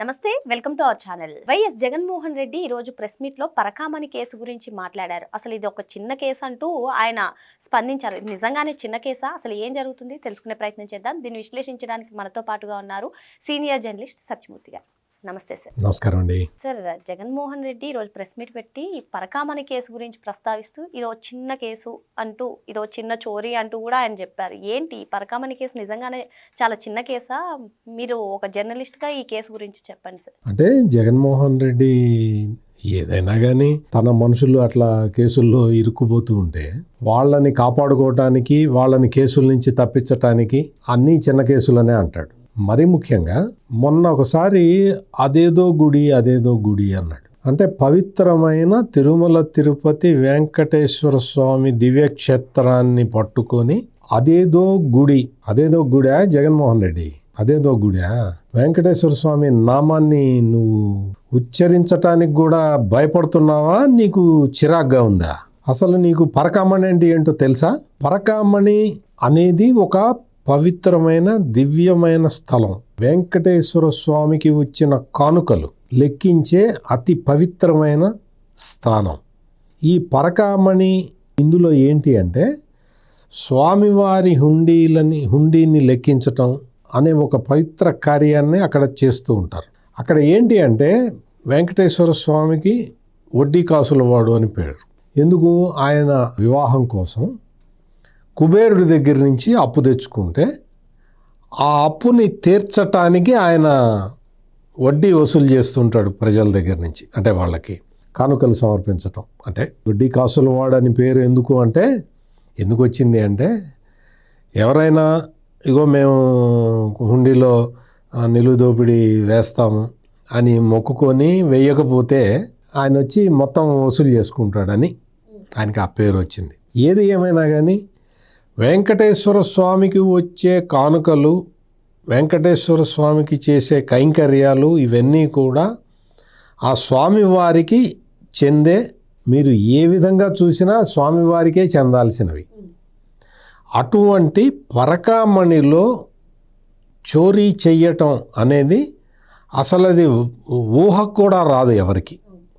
నమస్తే welcome to our channel. Y S Jaganmohan Reddy ఈ రోజు ప్రెస్ మీట్లో పరకామణి కేసు గురించి మాట్లాడారు. అసలు ఇది ఒక చిన్న కేసు అంటూ ఆయన స్పందించారు. నిజంగానే చిన్న కేసా? అసలు ఏం జరుగుతుంది? తెలుసుకునే ప్రయత్నం చేద్దాం. దీన్ని విశ్లేషించడానికి మనతో పాటుగా ఉన్నారు సీనియర్ జర్నలిస్ట్ సత్యమూర్తి గారు. నమస్తే సార్. నమస్కారం అండి. సార్ జగన్మోహన్ రెడ్డి ఈరోజు ప్రెస్ మీట్ పెట్టి ఈ పరకామణి కేసు గురించి ప్రస్తావిస్తూ ఇదో చిన్న కేసు అంటూ ఇదో చిన్న చోరీ అంటూ కూడా ఆయన చెప్పారు. ఏంటి? పరకామణి కేసు నిజంగానే చాలా చిన్న కేసా? మీరు ఒక జర్నలిస్ట్గా ఈ కేసు గురించి చెప్పండి సార్. అంటే జగన్మోహన్ రెడ్డి ఏదైనా కానీ తన మనుషులు అట్లా కేసుల్లో ఇరుక్కుపోతూ ఉంటే వాళ్ళని కాపాడుకోవటానికి వాళ్ళని కేసుల నుంచి తప్పించటానికి అన్నీ చిన్న కేసులనే అంటాడు. మరి ముఖ్యంగా మొన్న ఒకసారి అదేదో గుడి అదేదో గుడి అన్నాడు. అంటే పవిత్రమైన తిరుమల తిరుపతి వెంకటేశ్వర స్వామి దివ్యక్షేత్రాన్ని పట్టుకొని అదేదో గుడి అదేదో గుడా జగన్మోహన్ రెడ్డి? అదేదో గుడా? వెంకటేశ్వర స్వామి నామాన్ని నువ్వు ఉచ్చరించటానికి కూడా భయపడుతున్నావా? నీకు చిరాగ్గా ఉందా? అసలు నీకు పరకామణి అంటే ఏంటో తెలుసా? పరకామణి అనేది ఒక పవిత్రమైన దివ్యమైన స్థలం. వెంకటేశ్వర స్వామికి వచ్చిన కానుకలు లెక్కించే అతి పవిత్రమైన స్థానం. ఈ పరకామణి ఇందులో ఏంటి అంటే స్వామివారి హుండీలని హుండీని లెక్కించటం అనే ఒక పవిత్ర కార్యాన్ని అక్కడ చేస్తూ ఉంటారు. అక్కడ ఏంటి అంటే వెంకటేశ్వర స్వామికి వడ్డీ కాసుల వాడు అని పేరు. ఎందుకు? ఆయన వివాహం కోసం కుబేరుడి దగ్గర నుంచి అప్పు తెచ్చుకుంటే ఆ అప్పుని తీర్చటానికి ఆయన వడ్డీ వసూలు చేస్తుంటాడు ప్రజల దగ్గర నుంచి అంటే వాళ్ళకి కానుకలు సమర్పించటం. అంటే వడ్డీ కాసుల వాడని పేరు ఎందుకు అంటే ఎందుకు వచ్చింది అంటే ఎవరైనా ఇగో మేము హుండీలో ఆ, నిలువు దోపిడీ వేస్తాము అని మొక్కుకొని వేయకపోతే ఆయన వచ్చి మొత్తం వసూలు చేసుకుంటాడని ఆయనకి ఆ పేరు వచ్చింది. ఏది ఏమైనా కానీ వెంకటేశ్వర స్వామికి వచ్చే కానుకలు వెంకటేశ్వర స్వామికి చేసే కైంకర్యాలు ఇవన్నీ కూడా ఆ స్వామివారికి చెందే మీరు ఏ విధంగా చూసినా స్వామివారికే చెందాల్సినవి. అటువంటి పరకామణిలో చోరీ చెయ్యటం అనేది అసలు అది ఊహ కూడా రాదు ఎవరికి.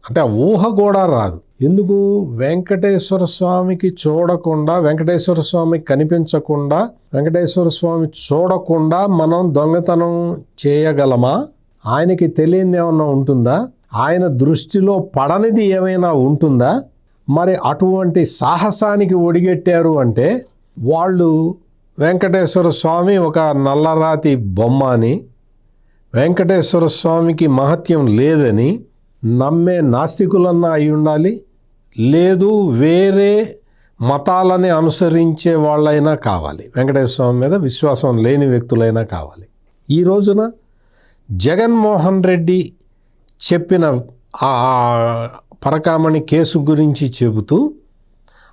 అంటే ఆ ఊహ కూడా రాదు. ఎందుకు వెంకటేశ్వర స్వామికి చూడకుండా వెంకటేశ్వర స్వామికి కనిపించకుండా వెంకటేశ్వర స్వామి చూడకుండా మనం దొంగతనం చేయగలమా? ఆయనకి తెలియని ఏమన్నా ఉంటుందా? ఆయన దృష్టిలో పడనిది ఏమైనా ఉంటుందా? మరి అటువంటి సాహసానికి ఒడిగెట్టారు అంటే వాళ్ళు వెంకటేశ్వర స్వామి ఒక నల్లరాతి బొమ్మ అని వెంకటేశ్వర స్వామికి మహత్యం లేదని నమ్మే నాస్తికులన్నా అయి ఉండాలి లేదు వేరే మతాలని అనుసరించే వాళ్ళైనా కావాలి. వెంకటేశ్వర స్వామి మీద విశ్వాసం లేని వ్యక్తులైనా కావాలి. ఈ రోజున జగన్మోహన్ రెడ్డి చెప్పిన ఆ పరకామణి కేసు గురించి చెబుతూ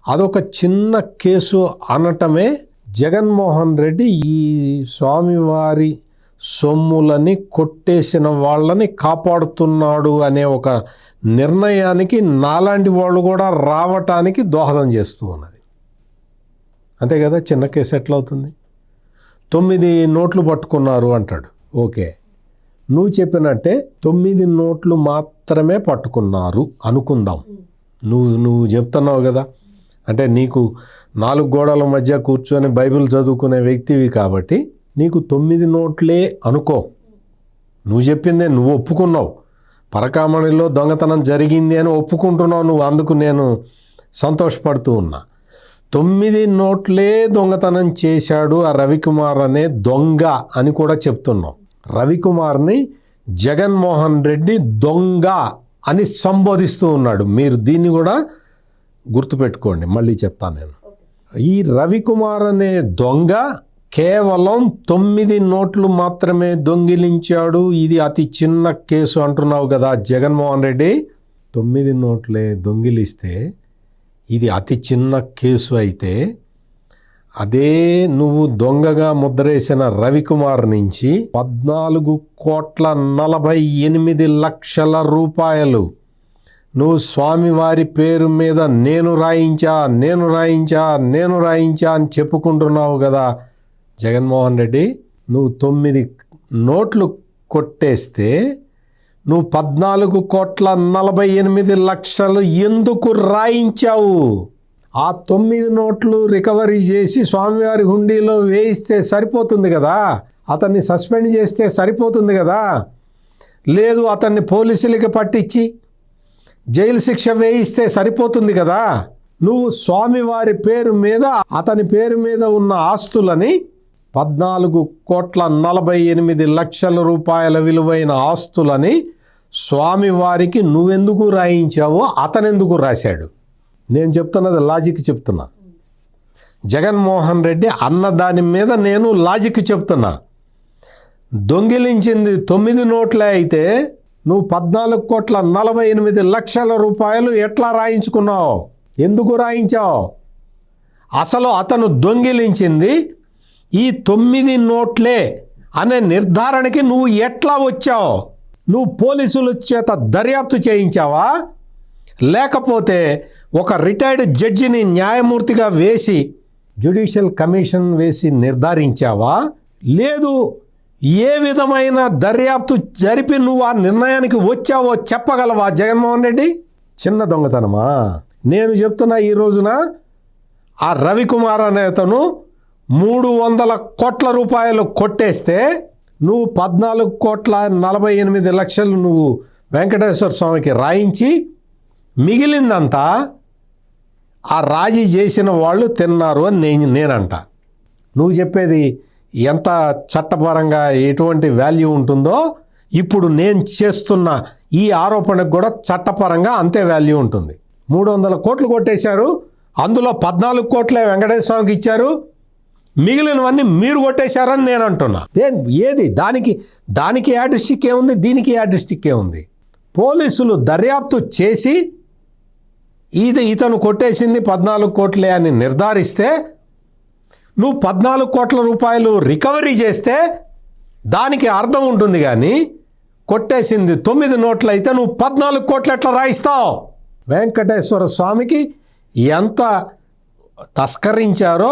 అదొక చిన్న కేసు అనటమే జగన్మోహన్ రెడ్డి ఈ స్వామివారి సొమ్ములని కొట్టేసిన వాళ్ళని కాపాడుతున్నాడు అనే ఒక నిర్ణయానికి నాలాంటి వాళ్ళు కూడా రావటానికి దోహదం చేస్తూ ఉన్నది. అంతే కదా? చిన్న కేసు ఎట్లా అవుతుంది తొమ్మిది నోట్లు పట్టుకున్నారు అంటాడు. ఓకే. నువ్వు చెప్పినట్టే తొమ్మిది నోట్లు మాత్రమే పట్టుకున్నారు అనుకుందాం. నువ్వు నువ్వు చెప్తున్నావు కదా? అంటే నీకు నాలుగు గోడల మధ్య కూర్చొని బైబిల్ చదువుకునే వ్యక్తివి కాబట్టి నీకు తొమ్మిది నోట్లే అనుకో. నువ్వు చెప్పిందే నువ్వు ఒప్పుకున్నావు. పరకామణిలో దొంగతనం జరిగింది అని ఒప్పుకుంటున్నావు నువ్వు అందుకు నేను సంతోషపడుతూ ఉన్నా. తొమ్మిది నోట్లే దొంగతనం చేశాడు ఆ రవికుమార్ అనే దొంగ అని కూడా చెప్తున్నావు. రవికుమార్ని జగన్మోహన్ రెడ్డి దొంగ అని సంబోధిస్తూ ఉన్నాడు. మీరు దీన్ని కూడా గుర్తుపెట్టుకోండి. మళ్ళీ చెప్తాను నేను. ఈ రవికుమార్ అనే దొంగ కేవలం తొమ్మిది నోట్లు మాత్రమే దొంగిలించాడు. ఇది అతి చిన్న కేసు అంటున్నావు కదా జగన్మోహన్ రెడ్డి. తొమ్మిది నోట్లే దొంగిలిస్తే ఇది అతి చిన్న కేసు అయితే అదే నువ్వు దొంగగా ముద్రేసిన రవికుమార్ నుంచి పద్నాలుగు కోట్ల నలభై ఎనిమిది లక్షల రూపాయలు. నువ్వు స్వామివారి పేరు మీద నేను రాయించా నేను రాయించా నేను రాయించా అని చెప్పుకుంటున్నావు కదా. జగన్మోహన్ రెడ్డి నువ్వు తొమ్మిది నోట్లు కొట్టేస్తే నువ్వు పద్నాలుగు కోట్ల నలభై ఎనిమిది లక్షలు ఎందుకు రాయించావు? ఆ తొమ్మిది నోట్లు రికవరీ చేసి స్వామివారి హుండీలో వేయిస్తే సరిపోతుంది కదా? అతన్ని సస్పెండ్ చేస్తే సరిపోతుంది కదా? లేదు అతన్ని పోలీసులకి పట్టించి జైలు శిక్ష వేయిస్తే సరిపోతుంది కదా? నువ్వు స్వామివారి పేరు మీద అతని పేరు మీద ఉన్న ఆస్తులని పద్నాలుగు కోట్ల నలభై ఎనిమిది లక్షల రూపాయల విలువైన ఆస్తులని స్వామివారికి నువ్వెందుకు రాయించావో అతనెందుకు రాశాడు? నేను చెప్తున్నది లాజిక్ చెప్తున్నా. జగన్మోహన్ రెడ్డి అన్న దాని మీద నేను లాజిక్ చెప్తున్నా. దొంగిలించింది తొమ్మిది నోట్లే అయితే నువ్వు పద్నాలుగు కోట్ల నలభై ఎనిమిది లక్షల రూపాయలు ఎట్లా రాయించుకున్నావు? ఎందుకు రాయించావు? అసలు అతను దొంగిలించింది ఈ తొమ్మిది నోట్లే అనే నిర్ధారణకి నువ్వు ఎట్లా వచ్చావు? నువ్వు పోలీసుల చేత దర్యాప్తు చేయించావా? లేకపోతే ఒక రిటైర్డ్ జడ్జిని న్యాయమూర్తిగా వేసి జ్యుడిషియల్ కమిషన్ వేసి నిర్ధారించావా? లేదు. ఏ విధమైన దర్యాప్తు జరిపి నువ్వు ఆ నిర్ణయానికి వచ్చావో చెప్పగలవా జగన్మోహన్ రెడ్డి? చిన్న దొంగతనమా? నేను చెప్తున్నా ఈ రోజున ఆ రవికుమార్ అనే అతను మూడు వందల కోట్ల రూపాయలు కొట్టేస్తే నువ్వు పద్నాలుగు కోట్ల నలభై ఎనిమిది లక్షలు నువ్వు వెంకటేశ్వర స్వామికి రాయించి మిగిలిందంతా ఆ రాజీ చేసిన వాళ్ళు తిన్నారు అని నేను నేనంట. నువ్వు చెప్పేది ఎంత చట్టపరంగా ఎటువంటి వాల్యూ ఉంటుందో ఇప్పుడు నేను చేస్తున్న ఈ ఆరోపణకు కూడా చట్టపరంగా అంతే వాల్యూ ఉంటుంది. మూడు వందల కోట్లు కొట్టేశారు అందులో పద్నాలుగు కోట్లే వెంకటేశ్వర స్వామికి ఇచ్చారు మిగిలినవన్నీ మీరు కొట్టేశారని నేను అంటున్నా. ఏది? దానికి దానికి యాడిస్టిక్ ఏముంది దీనికి యాడిస్టిక్ ఏముంది పోలీసులు దర్యాప్తు చేసి ఇది ఇతను కొట్టేసింది పద్నాలుగు కోట్లే అని నిర్ధారిస్తే నువ్వు పద్నాలుగు కోట్ల రూపాయలు రికవరీ చేస్తే దానికి అర్థం ఉంటుంది కానీ కొట్టేసింది తొమ్మిది నోట్లు అయితే నువ్వు పద్నాలుగు కోట్లు ఎట్లా రాయిస్తావు? వెంకటేశ్వర స్వామికి ఎంత తస్కరించారో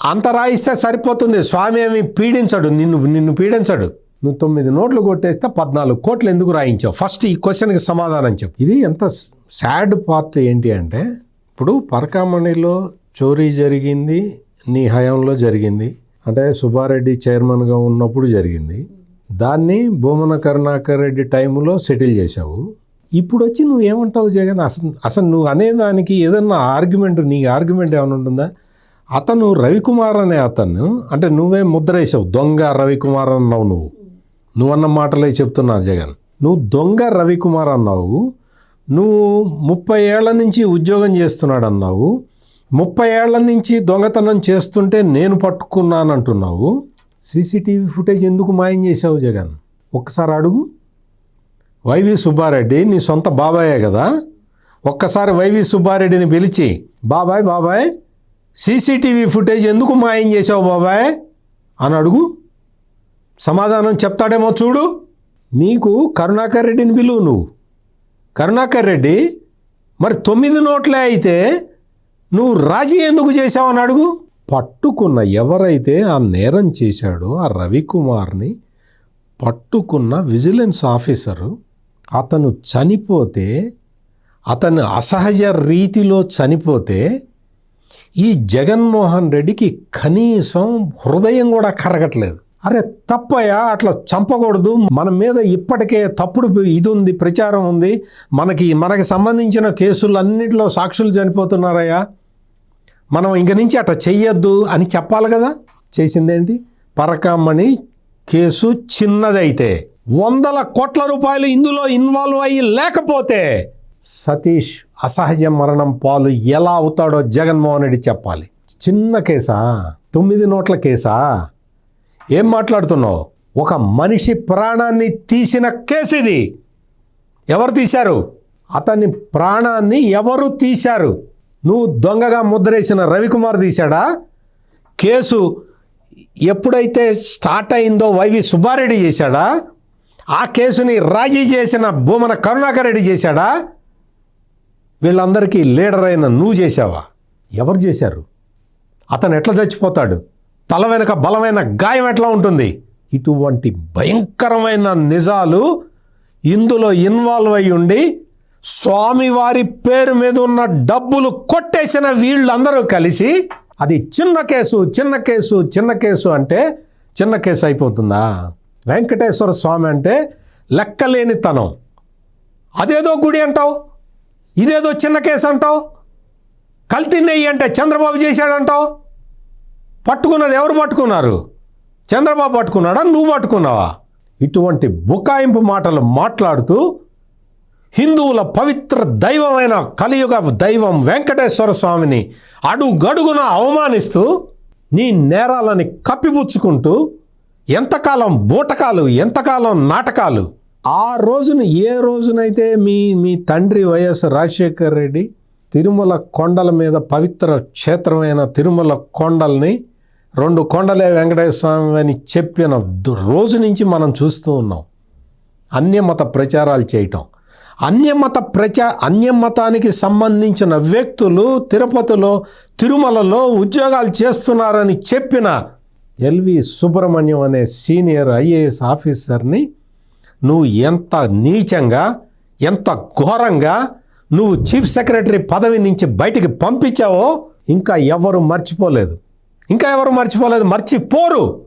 అంత రాయిస్తే సరిపోతుంది. స్వామి ఏమి పీడించడు. నిన్ను నిన్ను పీడించడు. నువ్వు తొమ్మిది నోట్లు కొట్టేస్తే పద్నాలుగు కోట్లు ఎందుకు రాయించావు? ఫస్ట్ ఈ క్వశ్చన్కి సమాధానం చెప్పు. ఇది ఎంత సాడ్ పార్ట్ ఏంటి అంటే ఇప్పుడు పరకామణిలో చోరీ జరిగింది నీ హయాంలో జరిగింది. అంటే సుబ్బారెడ్డి చైర్మన్గా ఉన్నప్పుడు జరిగింది. దాన్ని భూమన కరుణాకర్ రెడ్డి టైంలో సెటిల్ చేశావు. ఇప్పుడు వచ్చి నువ్వు ఏమంటావు జగన్? అసలు అసలు నువ్వు అనేదానికి ఏదన్నా ఆర్గ్యుమెంట్ నీ ఆర్గ్యుమెంట్ ఏమైనా ఉంటుందా? అతను రవికుమార్ అనే అతను అంటే నువ్వే ముద్ర వేసావు దొంగ రవికుమార్ అన్నావు నువ్వు. నువ్వన్న మాటలే చెప్తున్నా జగన్. నువ్వు దొంగ రవికుమార్ అన్నావు నువ్వు ముప్పై ఏళ్ళ నుంచి ఉద్యోగం చేస్తున్నాడు అన్నావు ముప్పై ఏళ్ళ నుంచి దొంగతనం చేస్తుంటే నేను పట్టుకున్నాను అంటున్నావు సీసీటీవీ ఫుటేజ్ ఎందుకు మాయం చేసావు జగన్? ఒక్కసారి అడుగు. వైవి సుబ్బారెడ్డి నీ సొంత బాబాయే కదా? ఒక్కసారి వైవి సుబ్బారెడ్డిని పిలిచి బాబాయ్ బాబాయ్ సీసీటీవీ ఫుటేజ్ ఎందుకు మాయం చేసావు బాబాయ్? అని అడుగు. సమాధానం చెప్తాడేమో చూడు. నీకు కరుణాకర్ రెడ్డిని పిలువు నువ్వు. కరుణాకర్ రెడ్డి మరి తొమ్మిది నోట్లే అయితే నువ్వు రాజీ ఎందుకు చేశావని అడుగు. పట్టుకున్న ఎవరైతే ఆ నేరం చేశాడో ఆ రవికుమార్ని పట్టుకున్న విజిలెన్స్ ఆఫీసరు అతను చనిపోతే అతను అసహజ రీతిలో చనిపోతే ఈ జగన్మోహన్ రెడ్డికి కనీసం హృదయం కూడా కరగట్లేదు. అరే తప్పయా అట్లా చంపకూడదు. మన మీద ఇప్పటికే తప్పుడు ఇది ఉంది ప్రచారం ఉంది. మనకి మనకి సంబంధించిన కేసులన్నింటిలో సాక్షులు చనిపోతున్నారయ్యా. మనం ఇంక నుంచి అట్లా చెయ్యొద్దు అని చెప్పాలి కదా. చేసిందేంటి? పరకమ్మని కేసు చిన్నదైతే వందల కోట్ల రూపాయలు ఇందులో ఇన్వాల్వ్ అయ్యి లేకపోతే సతీష్ అసహజ మరణం పాలు ఎలా అవుతాడో జగన్మోహన్ రెడ్డి చెప్పాలి. చిన్న కేసా? తొమ్మిది నోట్ల కేసా? ఏం మాట్లాడుతున్నావు? ఒక మనిషి ప్రాణాన్ని తీసిన కేసు ఇది. ఎవరు తీశారు? అతని ప్రాణాన్ని ఎవరు తీశారు? నువ్వు దొంగగా ముద్రేసిన రవికుమార్ తీశాడా? కేసు ఎప్పుడైతే స్టార్ట్ అయిందో వైవి సుబ్బారెడ్డి చేశాడా? ఆ కేసుని రాజీ చేసిన భూమన కరుణాకర్ రెడ్డి చేశాడా? వీళ్ళందరికీ లీడర్ అయిన నువ్వు చేశావా? ఎవరు చేశారు? అతను ఎట్లా చచ్చిపోతాడు? తల వెనుక బలమైన గాయం ఎట్లా ఉంటుంది? ఇటువంటి భయంకరమైన నిజాలు ఇందులో ఇన్వాల్వ్ అయి ఉండి స్వామివారి పేరు మీద ఉన్న డబ్బులు కొట్టేసిన వీళ్ళందరూ కలిసి అది చిన్న కేసు చిన్న కేసు చిన్న కేసు అంటే చిన్న కేసు అయిపోతుందా? వెంకటేశ్వర స్వామి అంటే లెక్కలేనితనం. అదేదో గుడి అంటావు? ఇదేదో చిన్న కేసు అంటావు? కల్తీ నెయ్యి అంటే చంద్రబాబు చేశాడంటావు? పట్టుకున్నది ఎవరు పట్టుకున్నారు? చంద్రబాబు పట్టుకున్నాడా? నువ్వు పట్టుకున్నావా? ఇటువంటి బుకాయింపు మాటలు మాట్లాడుతూ హిందువుల పవిత్ర దైవమైన కలియుగ దైవం వెంకటేశ్వర స్వామిని అడుగడుగున అవమానిస్తూ నీ నేరాలని కప్పిపుచ్చుకుంటూ ఎంతకాలం బూటకాలు ఎంతకాలం నాటకాలు ఆ రోజున ఏ రోజునైతే మీ మీ తండ్రి వైఎస్ రాజశేఖర్ రెడ్డి తిరుమల కొండల మీద పవిత్ర క్షేత్రమైన తిరుమల కొండల్ని రెండు కొండలే వెంకటేశ్వర స్వామి అని చెప్పిన రోజు నుంచి మనం చూస్తూ ఉన్నాం. అన్యమత ప్రచారాలు చేయటం. అన్యమత ప్రచా అన్యమతానికి సంబంధించిన వ్యక్తులు తిరుపతిలో తిరుమలలో ఉద్యోగాలు చేస్తున్నారని చెప్పిన ఎల్వి సుబ్రహ్మణ్యం అనే సీనియర్ ఐఏఎస్ ఆఫీసర్ని నువ్వు ఎంత నీచంగా ఎంత ఘోరంగా నువ్వు చీఫ్ సెక్రటరీ పదవి నుంచి బయటికి పంపించావో ఇంకా ఎవరు మర్చిపోలేదు. ఇంకా ఎవరు మర్చిపోలేదు? మర్చిపోరు.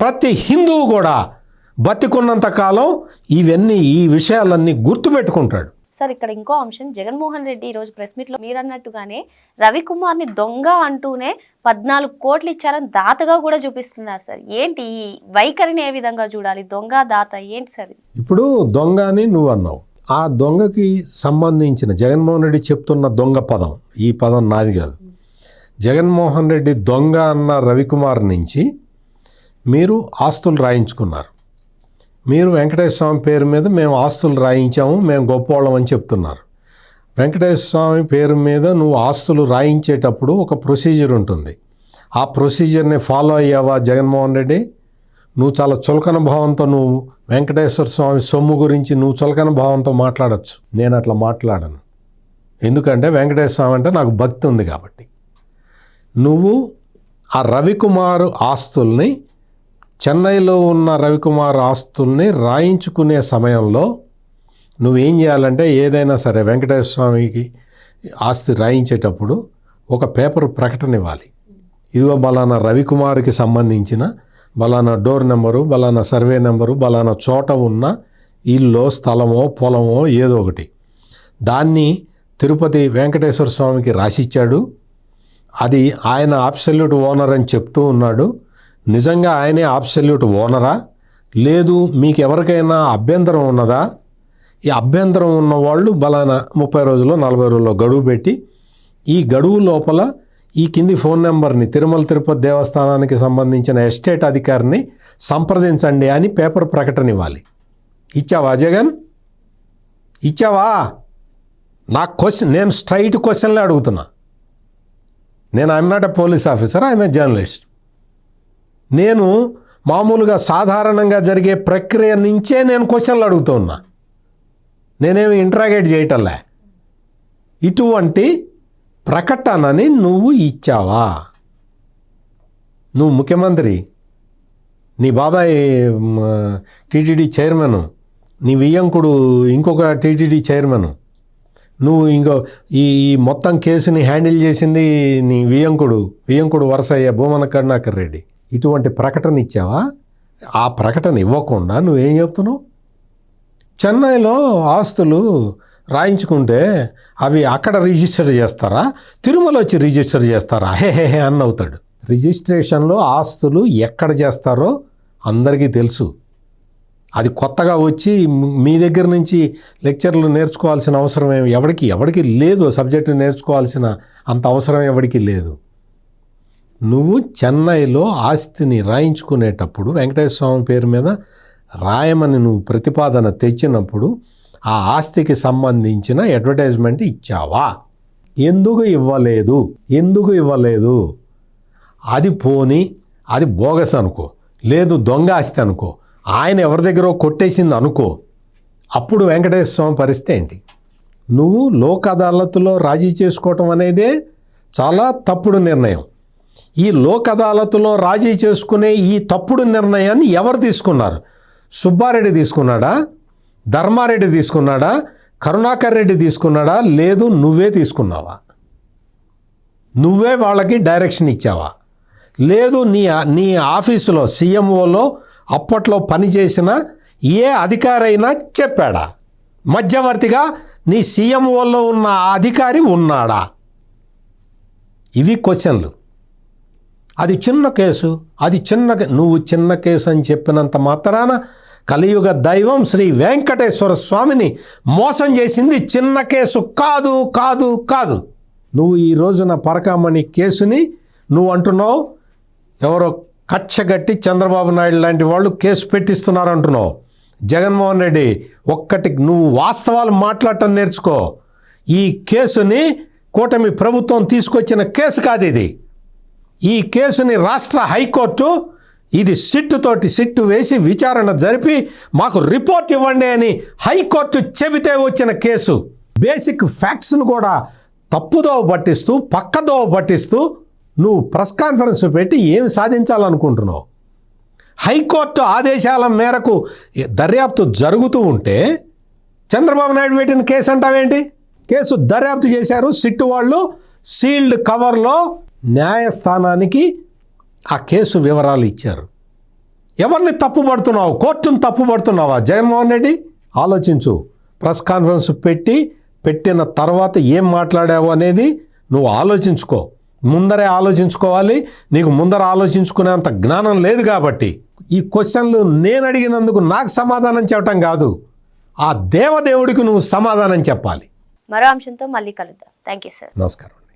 ప్రతి హిందువు కూడా బతికున్నంత కాలం ఇవన్నీ ఈ విషయాలన్నీ గుర్తుపెట్టుకుంటాడు. సార్ ఇక్కడ ఇంకో అంశం. జగన్మోహన్ రెడ్డి ఈరోజు ప్రెస్ మీట్లో మీరు అన్నట్టుగానే రవికుమార్ని దొంగ అంటూనే పద్నాలుగు కోట్లు ఇచ్చారని దాతగా కూడా చూపిస్తున్నారు సార్. ఏంటి ఈ వైఖరిని ఏ విధంగా చూడాలి? దొంగ దాత ఏంటి సార్ ఇప్పుడు దొంగ అని నువ్వు అన్నావు. ఆ దొంగకి సంబంధించిన జగన్మోహన్ రెడ్డి చెప్తున్న దొంగ పదం ఈ పదం నాది కాదు. జగన్మోహన్ రెడ్డి దొంగ అన్న రవికుమార్ నుంచి మీరు ఆస్తులు రాయించుకున్నారు. మీరు వెంకటేశ్వర స్వామి పేరు మీద మేము ఆస్తులు రాయించాము మేము గొప్పవాళ్ళం అని చెప్తున్నారు. వెంకటేశ్వర స్వామి పేరు మీద నువ్వు ఆస్తులు రాయించేటప్పుడు ఒక ప్రొసీజర్ ఉంటుంది. ఆ ప్రొసీజర్ని ఫాలో అయ్యావా జగన్మోహన్ రెడ్డి? నువ్వు చాలా చులకన భావంతో నువ్వు వెంకటేశ్వర స్వామి సొమ్ము గురించి నువ్వు చులకన భావంతో మాట్లాడచ్చు. నేను అట్లా మాట్లాడను. ఎందుకంటే వెంకటేశ్వర స్వామి అంటే నాకు భక్తి ఉంది కాబట్టి. నువ్వు ఆ రవికుమార్ ఆస్తుల్ని చెన్నైలో ఉన్న రవికుమార్ ఆస్తుల్ని రాయించుకునే సమయంలో నువ్వేం చేయాలంటే ఏదైనా సరే వెంకటేశ్వర స్వామికి ఆస్తి రాయించేటప్పుడు ఒక పేపర్ ప్రకటన ఇవ్వాలి. ఇదిగో బలానా రవికుమార్కి సంబంధించిన బలానా డోర్ నెంబరు బలానా సర్వే నెంబరు బలానా చోట ఉన్న ఇల్లు స్థలమో పొలమో ఏదో ఒకటి. దాన్ని తిరుపతి వెంకటేశ్వర స్వామికి రాసిచ్చాడు. అది ఆయన అబ్సల్యూట్ ఓనర్ అని చెప్తూ ఉన్నాడు. నిజంగా ఆయనే ఆబ్సల్యూట్ ఓనరా? లేదు మీకు ఎవరికైనా అభ్యంతరం ఉన్నదా? ఈ అభ్యంతరం ఉన్నవాళ్ళు బలానా ముప్పై రోజుల్లో నలభై రోజుల్లో గడువు పెట్టి ఈ గడువు లోపల ఈ కింది ఫోన్ నెంబర్ని తిరుమల తిరుపతి దేవస్థానానికి సంబంధించిన ఎస్టేట్ అధికారిని సంప్రదించండి అని పేపర్ ప్రకటన ఇవ్వాలి. ఇచ్చావా జగన్? ఇచ్చావా? నా క్వశ్చన్ నేను స్ట్రైట్ క్వశ్చన్లే అడుగుతున్నా. నేను I'm not a police officer I'm a journalist నేను మామూలుగా సాధారణంగా జరిగే ప్రక్రియ నుంచే నేను క్వశ్చన్లు అడుగుతున్నా నేనేమి ఇంట్రాగేట్ చేయటంలే. ఇటువంటి ప్రకటనని నువ్వు ఇచ్చావా? నువ్వు ముఖ్యమంత్రి నీ బాబాయ్ టీటీడీ చైర్మను నీ వియ్యంకుడు ఇంకొక టీటీడీ చైర్మను నువ్వు ఇంకో ఈ మొత్తం కేసుని హ్యాండిల్ చేసింది నీ వియ్యంకుడు వియ్యంకుడు వరసయ్య భూమన కరుణాకర్ రెడ్డి. ఇటువంటి ప్రకటన ఇచ్చావా? ఆ ప్రకటన ఇవ్వకుండా నువ్వేం చెప్తున్నావు? చెన్నైలో ఆస్తులు రాయించుకుంటే అవి అక్కడ రిజిస్టర్ చేస్తారా? తిరుమల వచ్చి రిజిస్టర్ చేస్తారా? హే హే హే అన్న అవుతాడు రిజిస్ట్రేషన్లో ఆస్తులు ఎక్కడ చేస్తారో అందరికీ తెలుసు. అది కొత్తగా వచ్చి మీ దగ్గర నుంచి లెక్చర్లు నేర్చుకోవాల్సిన అవసరం ఏమి? ఎవరికి ఎవరికి లేదు సబ్జెక్టు నేర్చుకోవాల్సిన అంత అవసరం ఎవరికి లేదు. నువ్వు చెన్నైలో ఆస్తిని రాయించుకునేటప్పుడు వెంకటేశ్వర స్వామి పేరు మీద రాయమని నువ్వు ప్రతిపాదన తెచ్చినప్పుడు ఆ ఆస్తికి సంబంధించిన అడ్వర్టైజ్మెంట్ ఇచ్చావా? ఎందుకు ఇవ్వలేదు? ఎందుకు ఇవ్వలేదు? అది పోని అది బోగస్ అనుకో లేదు దొంగ ఆస్తి అనుకో ఆయన ఎవరి దగ్గర కొట్టేసింది అనుకో అప్పుడు వెంకటేశ్వర స్వామి పరిస్థితి ఏంటి? నువ్వు లోక్ అదాలత్లో రాజీ చేసుకోవటం అనేదే చాలా తప్పుడు నిర్ణయం. ఈ లోక్ అదాలత్లో రాజీ చేసుకునే ఈ తప్పుడు నిర్ణయాన్ని ఎవరు తీసుకున్నారు? సుబ్బారెడ్డి తీసుకున్నాడా? ధర్మారెడ్డి తీసుకున్నాడా? కరుణాకర్ రెడ్డి తీసుకున్నాడా? లేదు నువ్వే తీసుకున్నావా? నువ్వే వాళ్ళకి డైరెక్షన్ ఇచ్చావా? లేదు నీ నీ ఆఫీసులో సీఎంఓలో అప్పట్లో పనిచేసిన ఏ అధికారైనా చెప్పాడా? మధ్యవర్తిగా నీ సీఎంఓలో ఉన్న అధికారి ఉన్నాడా? ఇవి క్వశ్చన్లు. అది చిన్న కేసు అది చిన్న నువ్వు చిన్న కేసు అని చెప్పినంత మాత్రాన కలియుగ దైవం శ్రీ వెంకటేశ్వర స్వామిని మోసం చేసింది చిన్న కేసు కాదు కాదు కాదు. నువ్వు ఈ రోజున పరకామణి కేసుని నువ్వు అంటున్నావు ఎవరో కచ్చగట్టి చంద్రబాబు నాయుడు లాంటి వాళ్ళు కేసు పెట్టిస్తున్నారు అంటున్నావు జగన్మోహన్ రెడ్డి ఒక్కటి నువ్వు వాస్తవాలు మాట్లాడటం నేర్చుకో. ఈ కేసుని కూటమి ప్రభుత్వం తీసుకొచ్చిన కేసు కాదు ఇది. ఈ కేసుని రాష్ట్ర హైకోర్టు ఇది సిట్టు తోటి సిట్టు వేసి విచారణ జరిపి మాకు రిపోర్ట్ ఇవ్వండి అని హైకోర్టు చెబితే వచ్చిన కేసు. బేసిక్ ఫ్యాక్ట్స్ను కూడా తప్పుదోవ పట్టిస్తూ పక్కదోవ పట్టిస్తూ నువ్వు ప్రెస్ కాన్ఫరెన్స్ పెట్టి ఏమి సాధించాలనుకుంటున్నావు? హైకోర్టు ఆదేశాల మేరకు దర్యాప్తు జరుగుతూ ఉంటే చంద్రబాబు నాయుడు పెట్టిన కేసు అంటావేంటి? కేసు దర్యాప్తు చేశారు సిట్టు వాళ్ళు సీల్డ్ కవర్లో న్యాయస్థానానికి ఆ కేసు వివరాలు ఇచ్చారు. ఎవరిని తప్పుపడుతున్నావు? కోర్టును తప్పుపడుతున్నావా? జగన్మోహన్ రెడ్డి ఆలోచించు. ప్రెస్ కాన్ఫరెన్స్ పెట్టి పెట్టిన తర్వాత ఏం మాట్లాడావు అనేది నువ్వు ఆలోచించుకో. ముందరే ఆలోచించుకోవాలి. నీకు ముందర ఆలోచించుకునేంత జ్ఞానం లేదు కాబట్టి. ఈ క్వశ్చన్లు నేను అడిగినందుకు నాకు సమాధానం చెప్పటం కాదు. ఆ దేవదేవుడికి నువ్వు సమాధానం చెప్పాలి. మరో అంశంతో మళ్ళీ కలుద్దాం. Thank you sir. నమస్కారం.